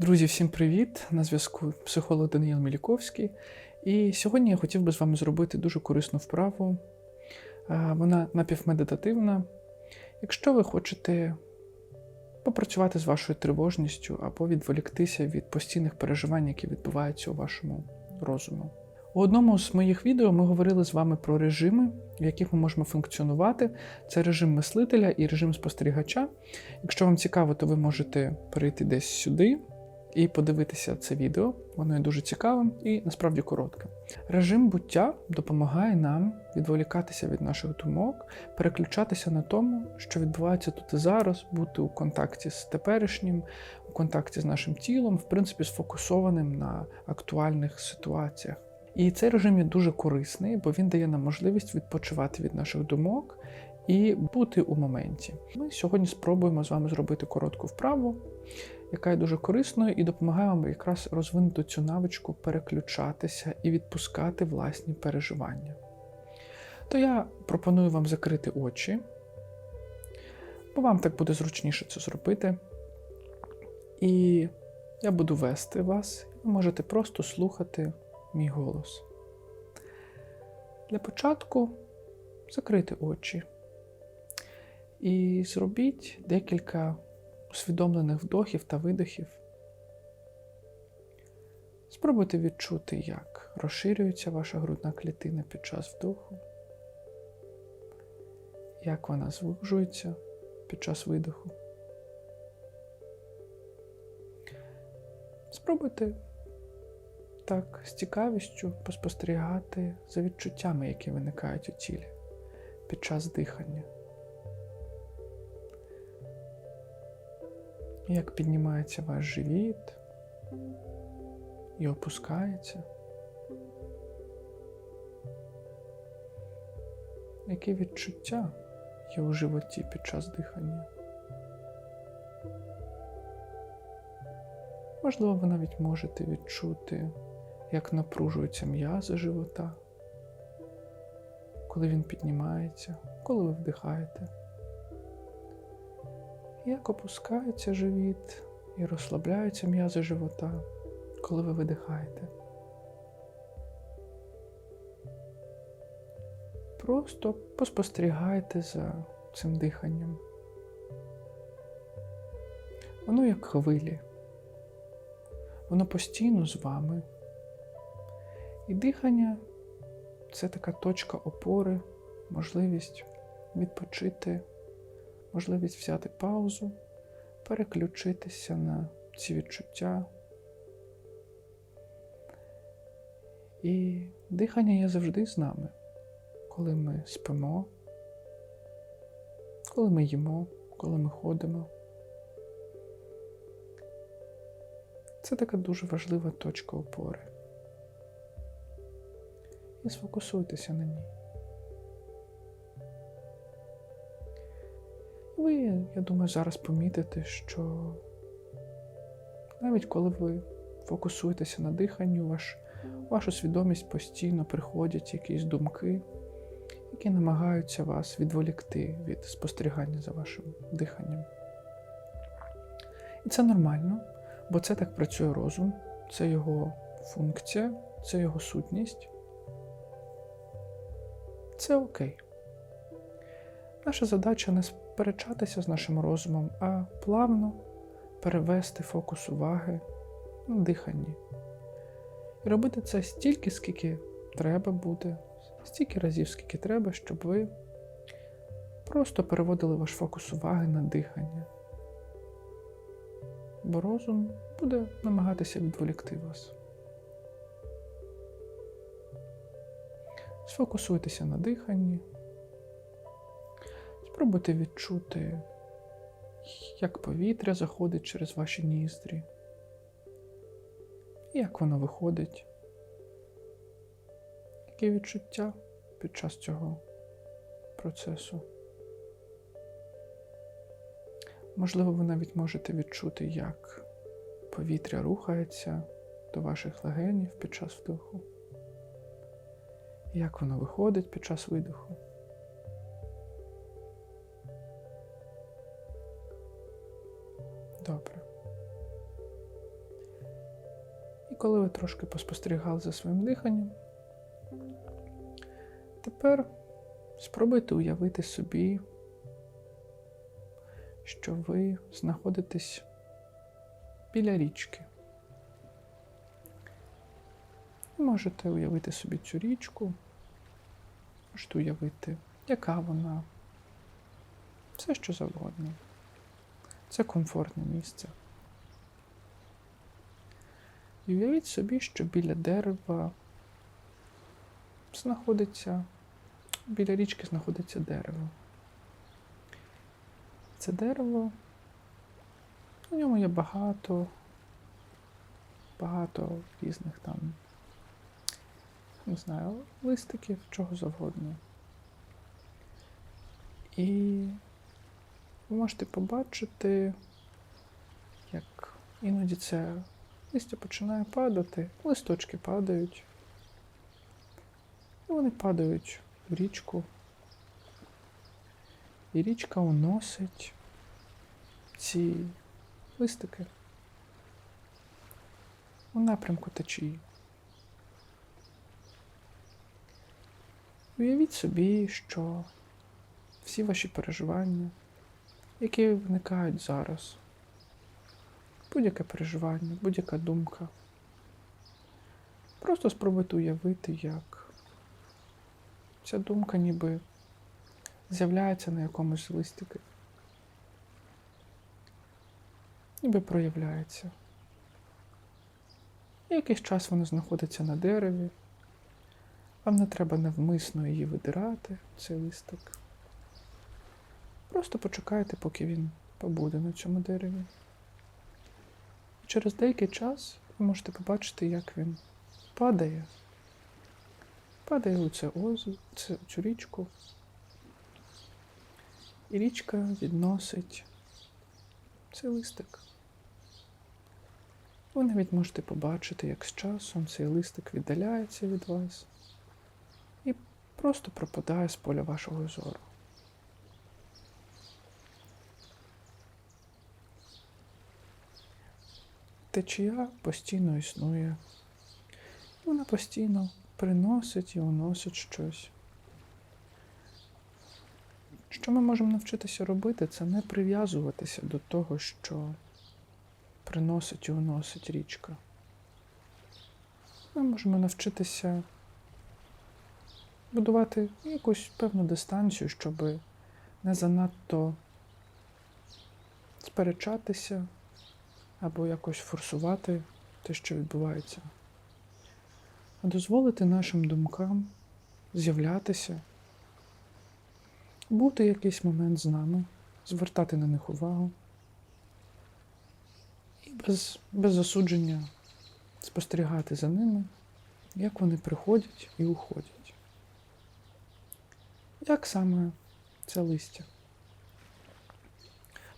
Друзі, всім привіт! На зв'язку психолог Даниїл Міліковський. І сьогодні я хотів би з вами зробити дуже корисну вправу. Вона напівмедитативна. Якщо ви хочете попрацювати з вашою тривожністю або відволіктися від постійних переживань, які відбуваються у вашому розумі. У одному з моїх відео ми говорили з вами про режими, в яких ми можемо функціонувати. Це режим мислителя і режим спостерігача. Якщо вам цікаво, то ви можете перейти десь сюди і подивитися це відео. Воно є дуже цікавим і насправді коротким. Режим буття допомагає нам відволікатися від наших думок, переключатися на тому, що відбувається тут і зараз, бути у контакті з теперішнім, у контакті з нашим тілом, в принципі, сфокусованим на актуальних ситуаціях. І цей режим є дуже корисний, бо він дає нам можливість відпочивати від наших думок і бути у моменті. Ми сьогодні спробуємо з вами зробити коротку вправу, яка є дуже корисною і допомагає вам якраз розвинути цю навичку переключатися і відпускати власні переживання. То я пропоную вам закрити очі, бо вам так буде зручніше це зробити. І я буду вести вас, ви можете просто слухати мій голос. Для початку закрити очі і зробіть декілька усвідомлених вдохів та видохів. Спробуйте відчути, як розширюється ваша грудна клітина під час вдоху, як вона звужується під час видоху. Спробуйте так з цікавістю поспостерігати за відчуттями, які виникають у тілі під час дихання. Як піднімається ваш живіт і опускається. Які відчуття є у животі під час дихання? Можливо, ви навіть можете відчути, як напружуються м'язи живота, коли він піднімається, коли ви вдихаєте. Як опускається живіт і розслабляються м'язи живота, коли ви видихаєте. Просто поспостерігайте за цим диханням. Воно як хвилі. Воно постійно з вами. І дихання це така точка опори, можливість відпочити, можливість взяти паузу, переключитися на ці відчуття. І дихання є завжди з нами, коли ми спимо, коли ми їмо, коли ми ходимо. Це така дуже важлива точка опори. І сфокусуйтеся на ній. Ви, я думаю, зараз помітите, що навіть коли ви фокусуєтеся на диханні, ваш, вашу свідомість постійно приходять якісь думки, які намагаються вас відволікти від спостерігання за вашим диханням. І це нормально. Бо це так працює розум, це його функція, це його сутність. Це окей. Наша задача не сперечатися з нашим розумом, а плавно перевести фокус уваги на диханні. І робити це стільки, скільки треба буде, стільки разів, скільки треба, щоб ви просто переводили ваш фокус уваги на дихання бо розум буде намагатися відволікти вас. Сфокусуйтеся на диханні, спробуйте відчути, як повітря заходить через ваші ніздрі, і як воно виходить, які відчуття під час цього процесу. Можливо, ви навіть можете відчути, як повітря рухається до ваших легенів під час вдоху, як воно виходить під час видоху. Добре. І коли ви трошки поспостерігали за своїм диханням, тепер спробуйте уявити собі, що ви знаходитесь біля річки. Можете уявити собі цю річку, можете уявити, яка вона, все що завгодно. Це комфортне місце. І уявіть собі, що біля дерева знаходиться, біля річки знаходиться дерево. Це дерево, на ньому є багато, багато різних там, не знаю, листиків, чого завгодно. І ви можете побачити, як іноді це листя починає падати, листочки падають. І вони падають в річку. І річка уносить ці листики у напрямку течії. Уявіть собі, що всі ваші переживання, які виникають зараз, будь-яке переживання, будь-яка думка. Просто спробуйте уявити, як ця думка ніби з'являється на якомусь листику. Ніби проявляється. І якийсь час вона знаходиться на дереві. Вам не треба навмисно її видирати, цей листик. Просто почекайте, поки він побуде на цьому дереві. Через деякий час ви можете побачити, як він падає. Падає у це озеро, цю річку. І річка відносить цей листик. Ви навіть можете побачити, як з часом цей листик віддаляється від вас і просто пропадає з поля вашого зору. Течія постійно існує. Вона постійно приносить і уносить щось. Що ми можемо навчитися робити, це не прив'язуватися до того, що приносить і уносить річка. Ми можемо навчитися будувати якусь певну дистанцію, щоб не занадто сперечатися або якось форсувати те, що відбувається, а дозволити нашим думкам з'являтися, бути якийсь момент з нами, звертати на них увагу і без, без засудження спостерігати за ними, як вони приходять і уходять. Як саме це листя?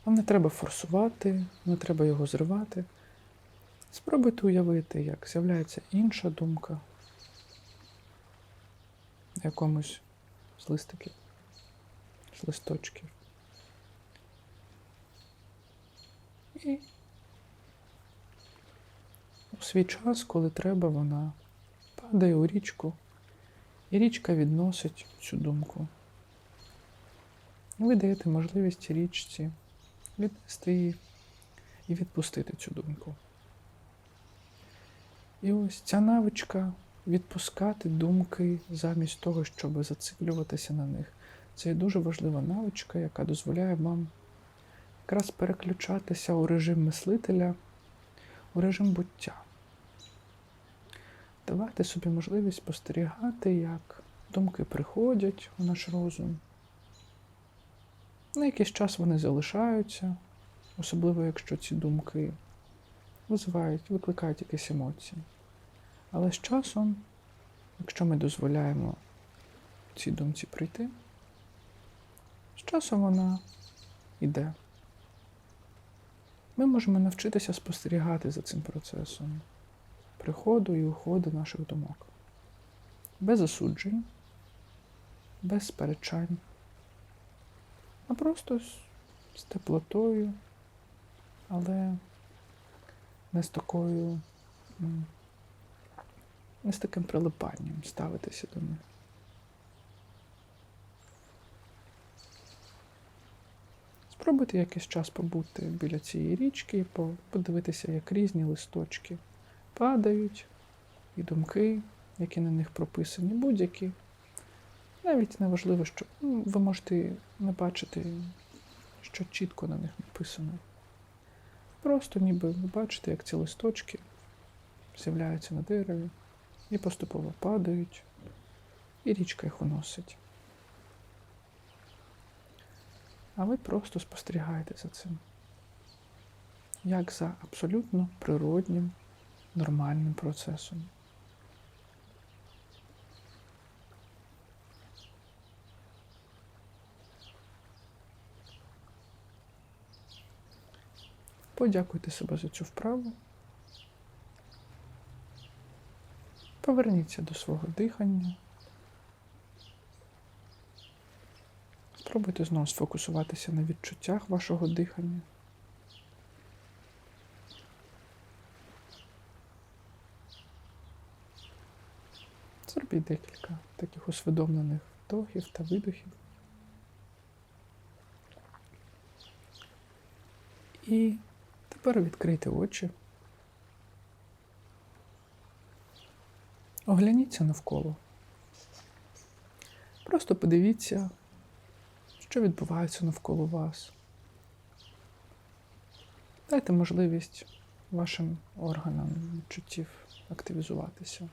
Вам не треба форсувати, не треба його зривати. Спробуйте уявити, як з'являється інша думка якомусь з листиків, з листочків. І у свій час, коли треба, вона падає у річку, і річка відносить цю думку. Ви даєте можливість річці віднести її і відпустити цю думку. І ось ця навичка відпускати думки замість того, щоб зациклюватися на них. Це є дуже важлива навичка, яка дозволяє вам якраз переключатися у режим мислителя, у режим буття. Давати собі можливість спостерігати, як думки приходять у наш розум. На якийсь час вони залишаються, особливо якщо ці думки визивають, викликають якісь емоції. Але з часом, якщо ми дозволяємо цій думці прийти, з часом вона йде. Ми можемо навчитися спостерігати за цим процесом приходу і уходу наших думок. Без засуджень, без сперечань а просто з, з теплотою, але не з такою не з таким прилипанням ставитися до них. Спробуйте якийсь час побути біля цієї річки і подивитися, як різні листочки падають, і думки, які на них прописані, будь-які. Навіть не важливо, що ну, ви можете не бачити, що чітко на них написано. Просто ніби ви бачите, як ці листочки з'являються на дереві і поступово падають, і річка їх уносить. А ви просто спостерігаєте за цим. Як за абсолютно природнім, нормальним процесом. Подякуйте себе за цю вправу. Поверніться до свого дихання. Спробуйте знову сфокусуватися на відчуттях вашого дихання. Зробіть декілька таких усвідомлених вдохів та видохів. І тепер відкрийте очі. Огляніться навколо. Просто подивіться, що відбувається навколо вас. Дайте можливість вашим органам відчуттів активізуватися.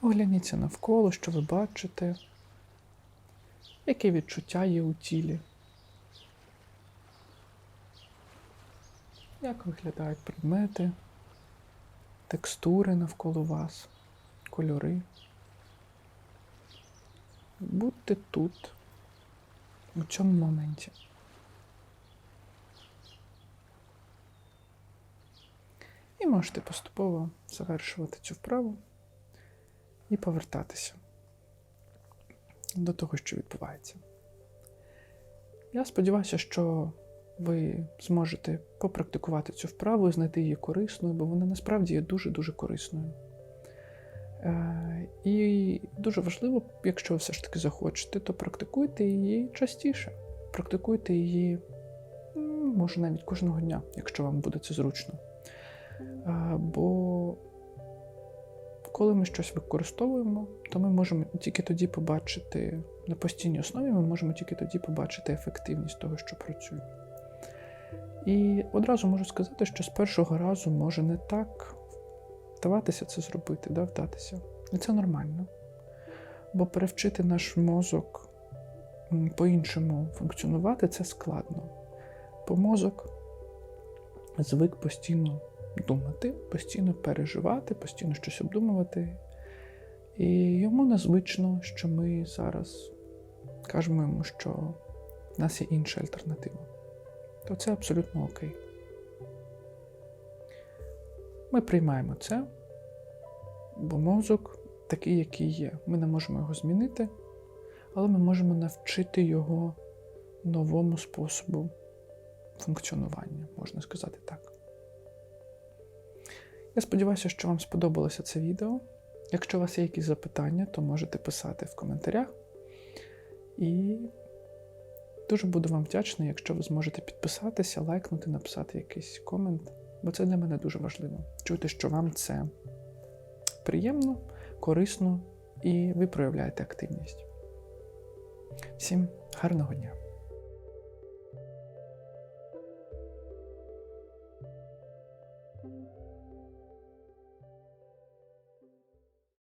Огляніться навколо, що ви бачите, які відчуття є у тілі. Як виглядають предмети, текстури навколо вас, кольори. Будьте тут, у цьому моменті. І можете поступово завершувати цю вправу і повертатися до того, що відбувається. Я сподіваюся, що ви зможете попрактикувати цю вправу і знайти її корисною, бо вона насправді є дуже-дуже корисною. Е, І дуже важливо, якщо ви все ж таки захочете, то практикуйте її частіше. Практикуйте її, може, навіть кожного дня, якщо вам буде це зручно. Е, Бо коли ми щось використовуємо, то ми можемо тільки тоді побачити на постійній основі, ми можемо тільки тоді побачити ефективність того, що працює. І одразу можу сказати, що з першого разу може не так вдаватися це зробити, да, вдатися. І це нормально. Бо перевчити наш мозок по-іншому функціонувати це складно. Бо мозок звик постійно думати, постійно переживати, постійно щось обдумувати. І йому незвично, що ми зараз кажемо йому, що в нас є інша альтернатива. То це абсолютно окей. Ми приймаємо це, бо мозок такий, який є. Ми не можемо його змінити, але ми можемо навчити його новому способу функціонування, можна сказати так. Я сподіваюся, що вам сподобалося це відео. Якщо у вас є якісь запитання, то можете писати в коментарях. І дуже буду вам вдячний, якщо ви зможете підписатися, лайкнути, написати якийсь комент, бо це для мене дуже важливо. Чути, що вам це приємно, корисно і ви проявляєте активність. Всім гарного дня!